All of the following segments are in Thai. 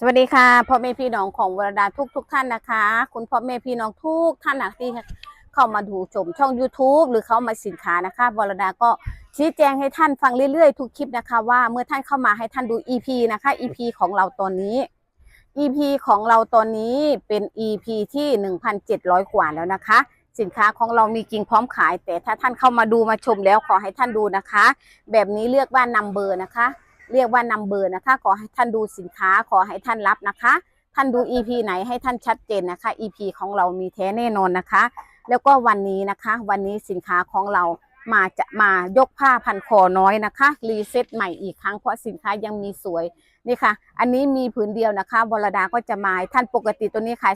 สวัสดีค่ะพ่อแม่พี่น้องของวรดาทุกทุกท่านนะคะ คุณพ่อแม่พี่น้องทุกท่านนะที่เข้ามาดูชมช่อง YouTube หรือเข้ามาสินค้านะคะวรดาก็ชี้แจงให้ท่านฟังเรื่อยๆ ทุกคลิปนะคะ ว่าเมื่อท่านเข้ามาให้ท่านดู EP นะคะ EP ของเราตอนนี้ EP ของเราตอนนี้เป็น EP ที่ 1,700 กว่าแล้วนะคะ สินค้าของเรามีจริงพร้อมขาย แต่ถ้าท่านเข้ามาดูมาชมแล้วขอให้ท่านดูนะคะ แบบนี้เรียกว่านำเบอร์นะคะ เรียกว่านำเบอร์นะคะ ขอให้ท่านดูสินค้าขอให้ท่านรับนะคะ ท่านดู EP ไหนให้ท่านชัดเจนนะคะ EP ของเรามีแท้แน่นอนนะคะ แล้วก็วันนี้นะคะ วันนี้สินค้าของเรามาจะมายกผ้าพันคอน้อยนะคะรีเซ็ตใหม่อีกครั้งเพราะสินค้ายังมีสวยนี่ค่ะ อันนี้มีผืนเดียวนะคะวรดาก็จะมาท่านปกติตัวนี้ขาย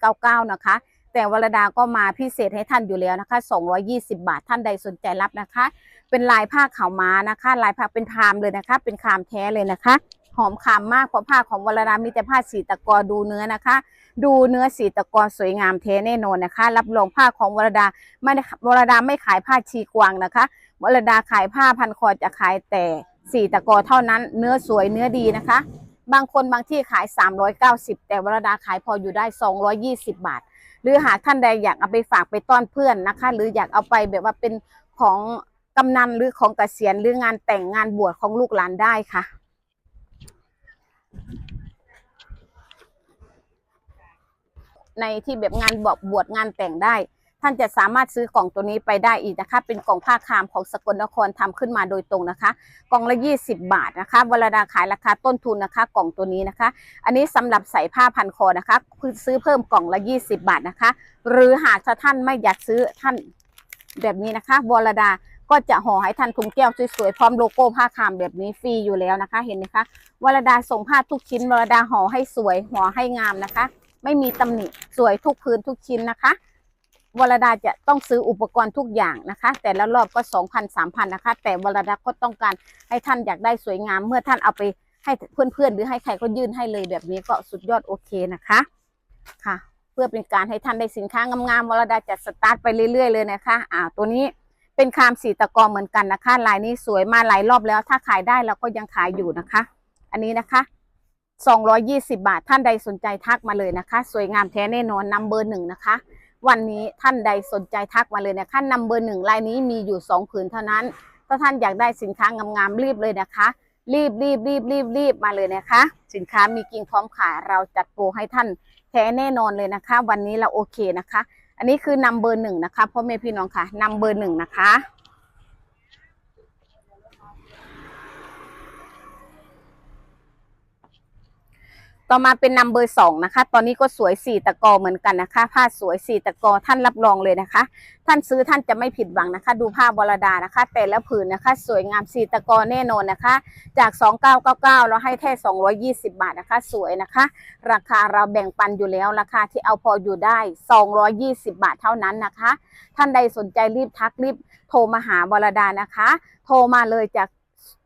299 นะคะ แต่วรดาก็มาพิเศษให้ท่านอยู่แล้วนะคะ 220 บาทท่านใดสนใจรับนะคะ เป็นลายผ้าขาวม้านะคะ ลายผ้าเป็นคามเลยนะคะ เป็นคามแท้เลยนะคะ หอมคามมากเพราะผ้าของวรดามีแต่ผ้าสีตะกอดูเนื้อนะคะ ดูเนื้อสีตะกอสวยงามแท้แน่นอนนะคะ รับรองผ้าของวรดาไม่วรดาไม่ขายผ้าชีกวางนะคะ วรดาขายผ้าพันคอจะขายแต่สีตะกอเท่านั้น เนื้อสวยเนื้อดีนะคะ บางคนบางที่ขาย 390 แต่วรดาขายพออยู่ได้ 220 บาท หรือหากท่านใดอยากเอาไปฝากไปต้อนเพื่อนนะคะ หรืออยากเอาไปแบบว่าเป็นของกำนันหรือของเกษียณหรืองานแต่งงานบวชของลูกหลานได้ค่ะ ในที่แบบงานบวชงานแต่งได้ ท่านจะสามารถซื้อกล่องตัวนี้ไปได้อีกนะคะ เป็นกล่องผ้าคามของสกลนครทำขึ้นมาโดยตรงนะคะ กล่องละ 20 บาทนะคะวลาดาขายราคาต้นทุนนะคะ กล่องตัวนี้นะคะ อันนี้สำหรับใส่ผ้าพันคอนะคะคือซื้อเพิ่มกล่องละ 20 บาทนะคะ หรือหากถ้าท่านไม่อยากซื้อท่านแบบนี้นะคะวลดาก็จะห่อให้ท่านถุงแก้วสวยๆพร้อมโลโก้ผ้าคามแบบนี้ฟรีอยู่แล้วนะคะ เห็นไหมคะวลดาส่งผ้าทุกชิ้นวลดาห่อให้สวยห่อให้งามนะคะ ไม่มีตำหนิสวยทุกพื้นทุกชิ้นนะคะ วรดาจะต้องซื้ออุปกรณ์ทุกอย่างนะคะ แต่ละรอบก็สองพันสามพันนะคะ แต่วรดาก็ต้องการให้ท่านอยากได้สวยงาม เมื่อท่านเอาไปให้เพื่อนๆ หรือให้ใครก็ยื่นให้เลยแบบนี้ก็สุดยอดโอเคนะคะค่ะ เพื่อเป็นการให้ท่านได้สินค้างามๆวรดาจะสตาร์ทไปเรื่อยๆเลยนะคะอ่าตัวนี้เป็นคามสีตะกอเหมือนกันนะคะ ลายนี้สวยมาหลายรอบแล้ว ถ้าขายได้เราก็ยังขายอยู่นะคะ อันนี้นะคะ220 บาทท่านใดสนใจทักมาเลยนะคะ สวยงามแท้แน่นอนนำเบอร์หนึ่งนะคะ วันนี้ท่านใดสนใจทักมาเลยนะคะนำเบอร์หนึ่งลายนี้มีอยู่สองผืนเท่านั้น ถ้าท่านอยากได้สินค้างามๆรีบเลยนะคะ รีบรีบรีบรีบรีบมาเลยนะคะ สินค้ามีกิ่งพร้อมขายเราจัดโปรให้ท่านแท้แน่นอนเลยนะคะ วันนี้เราโอเคนะคะ อันนี้คือนำเบอร์หนึ่งนะคะพ่อแม่พี่น้องค่ะนำเบอร์หนึ่งนะคะ ต่อมาเป็นนัมเบอร์สองนะคะ ตอนนี้ก็สวยสี่ตะกอเหมือนกันนะคะ ผ้าสวยสี่ตะกอท่านรับรองเลยนะคะ ท่านซื้อท่านจะไม่ผิดหวังนะคะ ดูผ้าบรดานะคะ แต่ละผืนนะคะ สวยงามสี่ตะกอแน่นอนนะคะ จาก 2999 เราให้แค่ 220 บาทนะคะ สวยนะคะ ราคาเราแบ่งปันอยู่แล้วราคาที่เอาพออยู่ได้ 220 บาทเท่านั้นนะคะ ท่านใดสนใจรีบทักรีบโทรมาหาบรดานะคะ โทรมาเลยจาก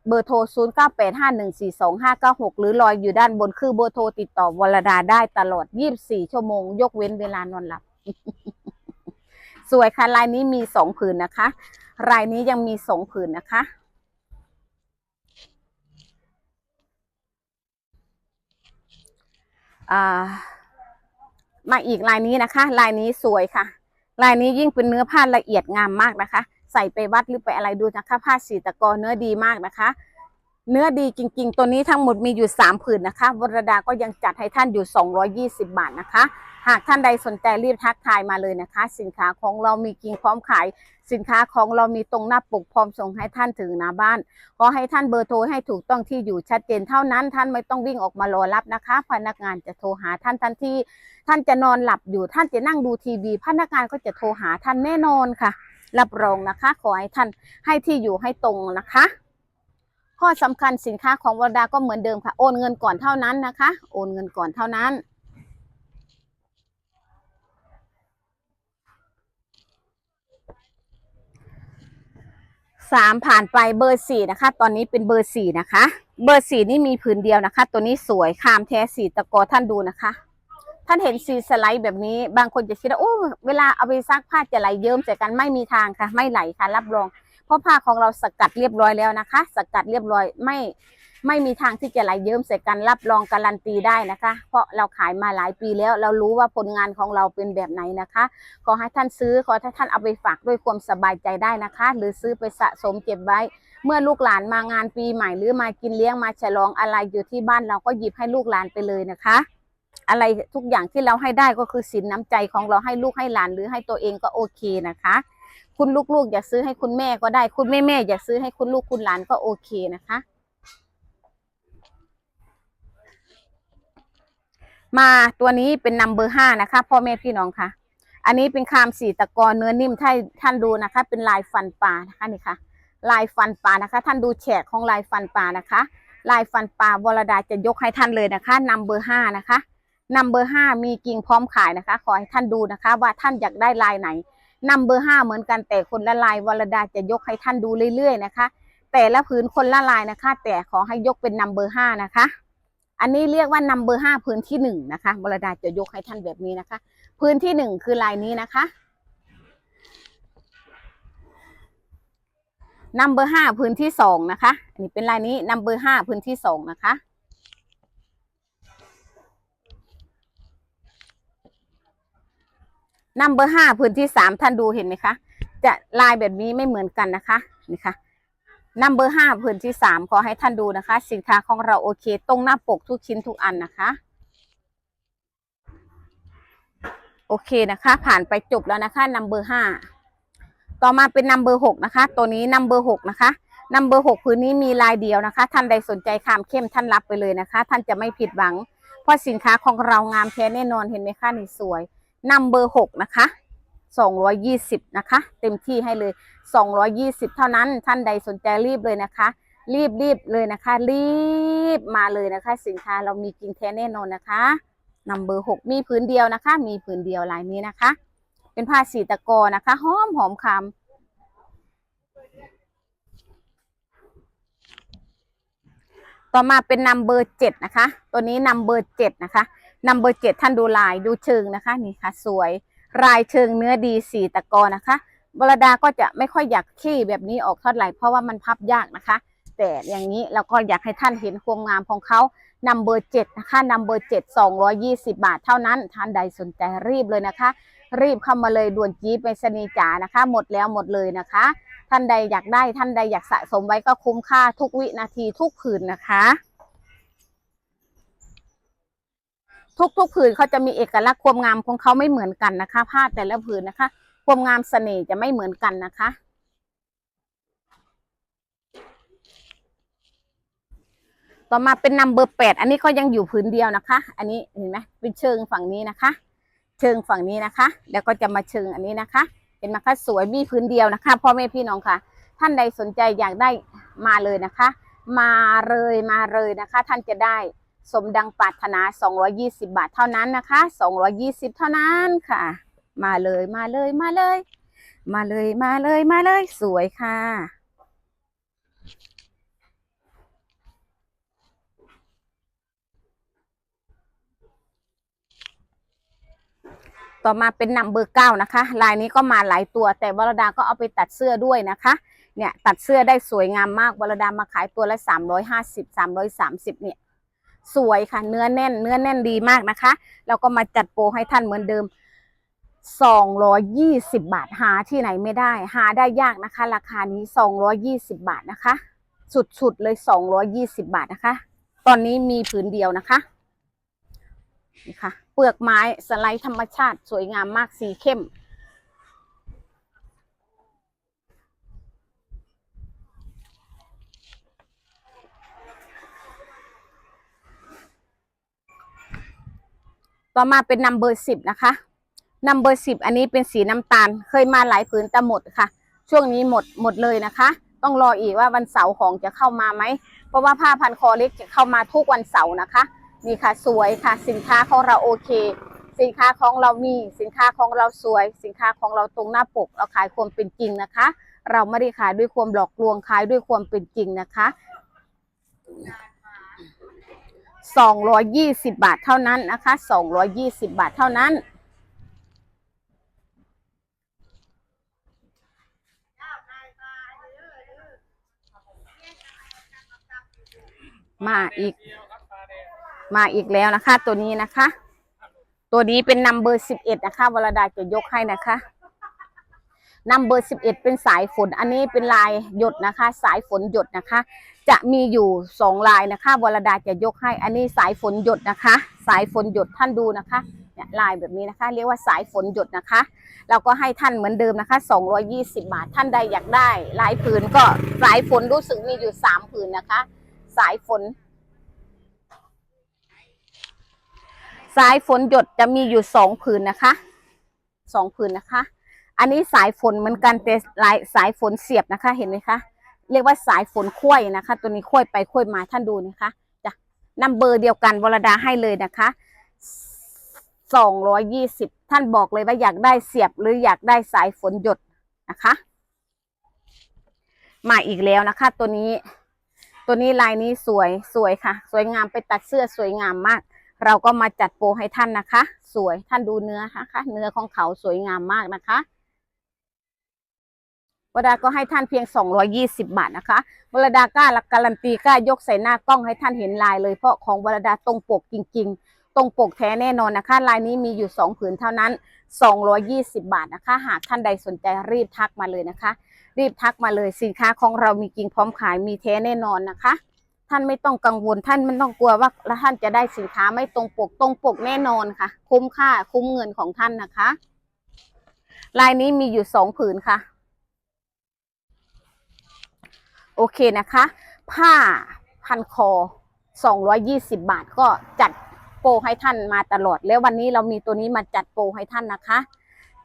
เบอร์โทร 0 9 8 5 1 4 2 5 9 6 หรือรอยอยู่ด้านบนคือเบอร์โทรติดต่อวรดาได้ตลอด 24 ชั่วโมง ยกเว้นเวลานอนหลับ สวยค่ะ ลายนี้มีสองผืนนะคะรายนี้ยังมีสองผืนนะคะามาอีกลายนี้นะคะ ลายนี้สวยค่ะ ลายนี้ยิ่งเป็นเนื้อผ้าละเอียดงามมากนะคะ ใส่ไปวัดหรือไปอะไรดูนะคะ ผ้าสีตะกอเนื้อดีมากนะคะ เนื้อดีจริง ๆ ตัวนี้ทั้งหมดมีอยู่ 3 ผืนนะคะวรดาก็ยังจัดให้ท่านอยู่ 220 บาทนะคะ หากท่านใดสนใจรีบทักทายมาเลยนะคะ สินค้าของเรามีกิ่งพร้อมขาย สินค้าของเรามีตรงหน้าปกพร้อมส่งให้ท่านถึงหน้าบ้านขอให้ท่านเบอร์โทรให้ถูกต้องที่อยู่ชัดเจนเท่านั้น ท่านไม่ต้องวิ่งออกมารอรับนะคะ พนักงานจะโทรหาท่านทันทีท่านจะนอนหลับอยู่ท่านจะนั่งดูทีวี พนักงานก็จะโทรหาท่านแน่นอนค่ะ รับรองนะคะ ขอให้ท่านให้ที่อยู่ให้ตรงนะคะ ข้อสำคัญสินค้าของวรดาก็เหมือนเดิมค่ะ โอนเงินก่อนเท่านั้นนะคะ โอนเงินก่อนเท่านั้นสามผ่านไปเบอร์สี่นะคะ ตอนนี้เป็นเบอร์สี่นะคะ เบอร์สี่นี่มีผืนเดียวนะคะ ตัวนี้สวยคามแท้สีตะกอท่านดูนะคะ ท่านเห็นสีสไลด์แบบนี้ บางคนจะคิดว่าโอ้เวลาเอาไปซักผ้าจะไหลเยิ้มใส่กันไม่มีทางค่ะ ไม่ไหลค่ะ รับรอง เพราะผ้าของเราสกัดเรียบร้อยแล้วนะคะ สกัดเรียบร้อยไม่ไม่มีทางที่จะไหลเยิ้มใส่กันรับรองการันตีได้นะคะ เพราะเราขายมาหลายปีแล้ว เรารู้ว่าผลงานของเราเป็นแบบไหนนะคะขอให้ท่านซื้อขอให้ท่านเอาไปฝากด้วยความสบายใจได้นะคะ หรือซื้อไปสะสมเก็บไว้ เมื่อลูกหลานมางานปีใหม่หรือมากินเลี้ยงมาฉลองอะไรอยู่ที่บ้านเราก็หยิบให้ลูกหลานไปเลยนะคะ อะไรทุกอย่างที่เราให้ได้ก็คือสินน้ำใจของเราให้ลูกให้หลานหรือให้ตัวเองก็โอเคนะคะ คุณลูกๆ อยากซื้อให้คุณแม่ก็ได้ คุณแม่แม่ๆอยากซื้อให้คุณลูกคุณหลานก็โอเคนะคะ มาตัวนี้เป็นนัมเบอร์ห้านะคะพ่อแม่พี่น้องค่ะอันนี้เป็นคามสีตะกอเนื้อนิ่มถ้าท่านดูนะคะ เป็นลายฟันปลานะคะนี่ค่ะ ลายฟันปลานะคะ ท่านดูแฉกของลายฟันปลานะคะ ลายฟันปลาวรดาจะยกให้ท่านเลยนะคะนัมเบอร์ห้านะคะ นัมเบอร์ห้ามีกิ่งพร้อมขายนะคะ ขอให้ท่านดูนะคะ ว่าท่านอยากได้ลายไหนนัมเบอร์ห้าเหมือนกันแต่คนละลายวรดาจะยกให้ท่านดูเรื่อยๆนะคะ แต่ละผืนคนละลายนะคะ แต่ขอให้ยกเป็นนัมเบอร์ห้านะคะ อันนี้เรียกว่านัมเบอร์ห้าพื้นที่หนึ่งนะคะวรดาจะยกให้ท่านแบบนี้นะคะ พื้นที่หนึ่งคือลายนี้นะคะนัมเบอร์ห้าพื้นที่สองนะคะ อันนี้เป็นลายนี้นัมเบอร์ห้าพื้นที่สองนะคะ นัมเบอร์ห้าพื้นที่สามท่านดูเห็นไหมคะ จะลายแบบนี้ไม่เหมือนกันนะคะนี่ค่ะนัมเบอร์ห้าพื้นที่สามขอให้ท่านดูนะคะ สินค้าของเราโอเค ตรงหน้าปกทุกชิ้นทุกอันนะคะ โอเคนะคะ ผ่านไปจบแล้วนะคะนัมเบอร์ห้าต่อมาเป็นนัมเบอร์หกนะคะ ตัวนี้นัมเบอร์หกนะคะนัมเบอร์หกพื้นนี้มีลายเดียวนะคะ ท่านใดสนใจคามเข้มท่านรับไปเลยนะคะ ท่านจะไม่ผิดหวัง เพราะสินค้าของเรางามแท้แน่นอนเห็นไหมคะนี่สวย นัมเบอร์หกนะคะสองร้อยยี่สิบนะคะ เต็มที่ให้เลยสองร้อยยี่สิบเท่านั้นท่านใดสนใจรีบเลยนะคะ รีบรีบเลยนะคะ รีบมาเลยนะคะ สินค้าเรามีจริงแท้แน่นอนนะคะนัมเบอร์หกมีผืนเดียวนะคะ มีผืนเดียวลายนี้นะคะ เป็นผ้าสีตะกอนะคะหอมหอมคำต่อมาเป็นนัมเบอร์เจ็ดนะคะ ตัวนี้นัมเบอร์เจ็ดนะคะ นัมเบอร์เจ็ดท่านดูลายดูเชิงนะคะนี่ค่ะ สวยลายเชิงเนื้อดีสีตะกอนะคะวรดาก็จะไม่ค่อยอยากขี้แบบนี้ออกเท่าไหร่เพราะว่ามันพับยากนะคะ แต่อย่างนี้เราก็อยากให้ท่านเห็นความงามของเขานัมเบอร์เจ็ดนะคะนัมเบอร์เจ็ดสองร้อยี่สิบาทเท่านั้นท่านใดสนใจรีบเลยนะคะ รีบเข้ามาเลยด่วนจี๊ดไปสนีจ๋านะคะ หมดแล้วหมดเลยนะคะ ท่านใดอยากได้ท่านใดอยากสะสมไว้ก็คุ้มค่าทุกวินาทีทุกผืนนะคะ ทุกทุกผืนเขาจะมีเอกลักษณ์ความงามของเขาไม่เหมือนกันนะคะ ผ้าแต่ละผืนนะคะ ความงามเสน่ห์จะไม่เหมือนกันนะคะ ต่อมาเป็นนัมเบอร์แปดอันนี้ก็ยังอยู่ผืนเดียวนะคะ อันนี้เห็นไหมเป็นเชิงฝั่งนี้นะคะ เชิงฝั่งนี้นะคะ แล้วก็จะมาเชิงอันนี้นะคะ เป็นนะคะสวยมีผืนเดียวนะคะพ่อแม่พี่น้องค่ะ ท่านใดสนใจอยากได้มาเลยนะคะ มาเลยมาเลยนะคะ ท่านจะได้ สมดังปรารถนา 220 บาทเท่านั้นนะคะ 220 เท่านั้นค่ะ มาเลยมาเลยมาเลย มาเลยมาเลยมาเลยสวยค่ะ ต่อมาเป็นนัมเบอร์เก้านะคะ ลายนี้ก็มาหลายตัว แต่วรดาก็เอาไปตัดเสื้อด้วยนะคะเนี่ยตัดเสื้อได้สวยงามมากวรดามาขายตัวละสามร้อยห้าสิบสามร้อยสามสิบเนี่ย สวยค่ะ เนื้อแน่น เนื้อแน่นดีมากนะคะ แล้วก็มาจัดโปรให้ท่านเหมือนเดิม 220 บาทหาที่ไหนไม่ได้ หาได้ยากนะคะ ราคานี้ 220 บาทนะคะ สุดๆเลย 220 บาทนะคะ ตอนนี้มีผืนเดียวนะคะนี่ค่ะ เปลือกไม้สไลด์ธรรมชาติสวยงามมากสีเข้ม ต่อมาเป็นนัมเบอร์สิบนะคะนัมเบอร์สิบอันนี้เป็นสีน้ำตาล เคยมาหลายผืนแต่หมดค่ะ ช่วงนี้หมดหมดเลยนะคะ ต้องรออีกว่าวันเสาร์ของจะเข้ามาไหม เพราะว่าผ้าพันคอเล็กจะเข้ามาทุกวันเสาร์นะคะนี่ค่ะสวยค่ะ สินค้าของเราโอเค สินค้าของเรามีสินค้าของเราสวย สินค้าของเราตรงหน้าปก เราขายความเป็นจริงนะคะ เราไม่ได้ขายด้วยความหลอกลวงขายด้วยความเป็นจริงนะคะ 220 บาทเท่านั้นนะคะ220 บาทเท่านั้น มาอีก มาอีกแล้วนะคะ ตัวนี้นะคะ ตัวนี้เป็นนัมเบอร์สิบเอ็ดนะคะวรดาจะยกให้นะคะนัมเบอร์สิบเอ็ดเป็นสายฝน อันนี้เป็นลายหยดนะคะ สายฝนหยดนะคะ จะมีอยู่สองลายนะคะวรดาจะยกให้ อันนี้สายฝนหยดนะคะ สายฝนหยดท่านดูนะคะเนี่ยลายแบบนี้นะคะ เรียกว่าสายฝนหยดนะคะเราก็ให้ท่านเหมือนเดิมนะคะ 220 บาท ท่านใดอยากได้ลายผืนก็สายฝนรู้สึกมีอยู่ 3 ผืนนะคะ สายฝน สายฝนหยดจะมีอยู่ 2 ผืนนะคะ2ผืนนะคะ อันนี้สายฝนเหมือนกันแต่ลายสายฝนเสียบนะคะเห็นไหมคะ เรียกว่าสายฝนคุ้ยนะคะ ตัวนี้คุ้ยไปคุ้ยมาท่านดูนะคะจะนัมเบอร์เดียวกันวรดาให้เลยนะคะสองร้อยยี่สิบท่านบอกเลยว่าอยากได้เสียบหรืออยากได้สายฝนหยดนะคะ มาอีกแล้วนะคะ ตัวนี้ ตัวนี้ลายนี้สวยสวยค่ะ สวยงามไปตัดเสื้อสวยงามมาก เราก็มาจัดโปรให้ท่านนะคะ สวยท่านดูเนื้อนะคะ เนื้อของเขาสวยงามมากนะคะ วรดาก็ให้ท่านเพียง 220 บาทนะคะวรดากล้าการันตีกล้ายกใส่หน้ากล้องให้ท่านเห็นลายเลยเพราะของวรดาตรงปกจริง ๆ ตรงปกแท้แน่นอนนะคะ ลายนี้มีอยู่ 2 ผืนเท่านั้น 220 บาทนะคะ หากท่านใดสนใจรีบทักมาเลยนะคะ รีบทักมาเลยสินค้าของเรามีจริงพร้อมขายมีแท้แน่นอนนะคะ ท่านไม่ต้องกังวลท่านไม่ต้องกลัวว่าแล้วท่านจะได้สินค้าไม่ตรงปกตรงปกแน่นอนค่ะ คุ้มค่าคุ้มเงินของท่านนะคะ ลายนี้มีอยู่สองผืนค่ะ โอเคนะคะ ผ้าพันคอ 220 บาทก็จัดโปรให้ท่านมาตลอด แล้ววันนี้เรามีตัวนี้มาจัดโปรให้ท่านนะคะ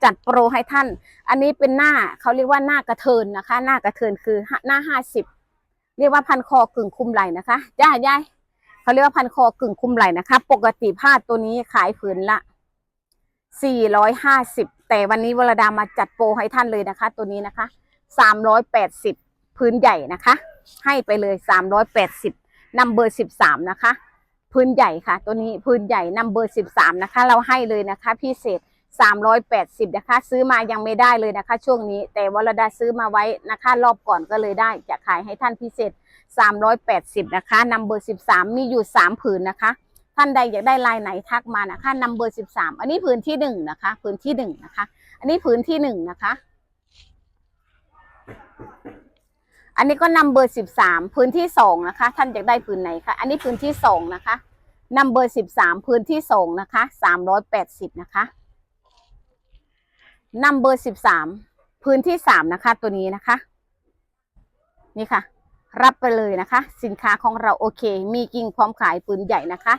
จัดโปรให้ท่าน อันนี้เป็นหน้าเขาเรียกว่าหน้ากระเทินนะคะ หน้ากระเทินคือหน้า 50 เรียกว่าพันคอกึ่งคุมไหล่นะคะย่ายายเขาเรียกว่าพันคอกึ่งคุมไหล่นะคะ ปกติผ้าตัวนี้ขายผืนละ 450 แต่วันนี้วรดามาจัดโปรให้ท่านเลยนะคะ ตัวนี้นะคะ 380 พื้นใหญ่นะคะ ให้ไปเลย 380นัมเบอร์ 13 นะคะ พื้นใหญ่ค่ะ ตัวนี้พื้นใหญ่นัมเบอร์ 13 นะคะ เราให้เลยนะคะ พิเศษ 380 นะคะ ซื้อมายังไม่ได้เลยนะคะ ช่วงนี้แต่วรดาซื้อมาไว้นะคะ รอบก่อนก็เลยได้จะขายให้ท่านพิเศษ 380 นะคะนัมเบอร์13 มีอยู่ 3 ผืนนะคะท่านใดอยากได้ลายไหนทักมานะคะนัมเบอร์13อันนี้ผืนที่1นะคะผืนที่1นะคะ อันนี้ผืนที่1นะคะ อันนี้ก็นัมเบอร์สิบสามพื้นที่สองนะคะ ท่านอยากได้พื้นไหนคะอันนี้พื้นที่สองนะคะนัมเบอร์สิบสามพื้นที่สองนะคะสามร้อยแปดสิบนะคะนัมเบอร์สิบสามพื้นที่สามนะคะ ตัวนี้นะคะ นี่ค่ะ รับไปเลยนะคะ สินค้าของเราโอเค มีกิ่งพร้อมขายพื้นใหญ่นะคะ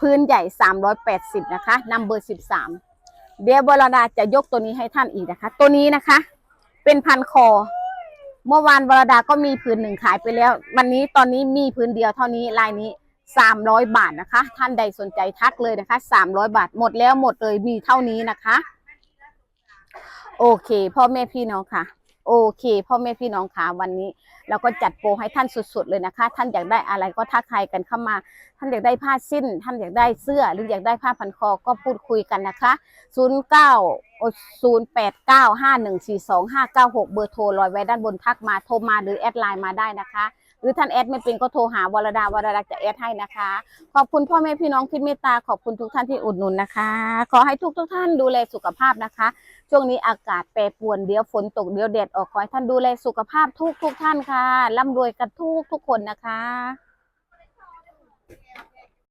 พื้นใหญ่สามร้อยแปดสิบนะคะนัมเบอร์สิบสามเดี๋ยวบรดาจะยกตัวนี้ให้ท่านอีกนะคะ ตัวนี้นะคะ เป็นพันคอ เมื่อวานวรดาก็มีผืนหนึ่งขายไปแล้ว วันนี้ตอนนี้มีผืนเดียวเท่านี้ลายนี้สามร้อยบาทนะคะ ท่านใดสนใจทักเลยนะคะสามร้อยบาทหมดแล้วหมดเลยมีเท่านี้นะคะ โอเคพ่อแม่พี่น้องค่ะ โอเคพ่อแม่พี่น้องค่ะวันนี้ เราก็จัดโปรให้ท่านสุด ๆ เลยนะคะ ท่านอยากได้อะไรก็ทักทายกันเข้ามา ท่านอยากได้ผ้าสิ้น ท่านอยากได้เสื้อ หรืออยากได้ผ้าพันคอก็พูดคุยกันนะคะ0 9 0 8 9 5 1 4 2 5 9 6 เบอร์โทรลอยไว้ด้านบนทักมาโทรมาหรือแอดไลน์มาได้นะคะหรือท่านแอดไม่เป็นก็โทรหาวรดาวรดาจะแอดให้นะคะ ขอบคุณพ่อแม่พี่น้องที่เมตตาขอบคุณทุกท่านที่อุดหนุนนะคะ ขอให้ทุกทุกท่านดูแลสุขภาพนะคะ ช่วงนี้อากาศแปรปรวนเดี๋ยวฝนตกเดี๋ยวแดดออกขอให้ท่านดูแลสุขภาพทุกทุกท่านค่ะร่ำรวยกันทุกทุกคนนะคะ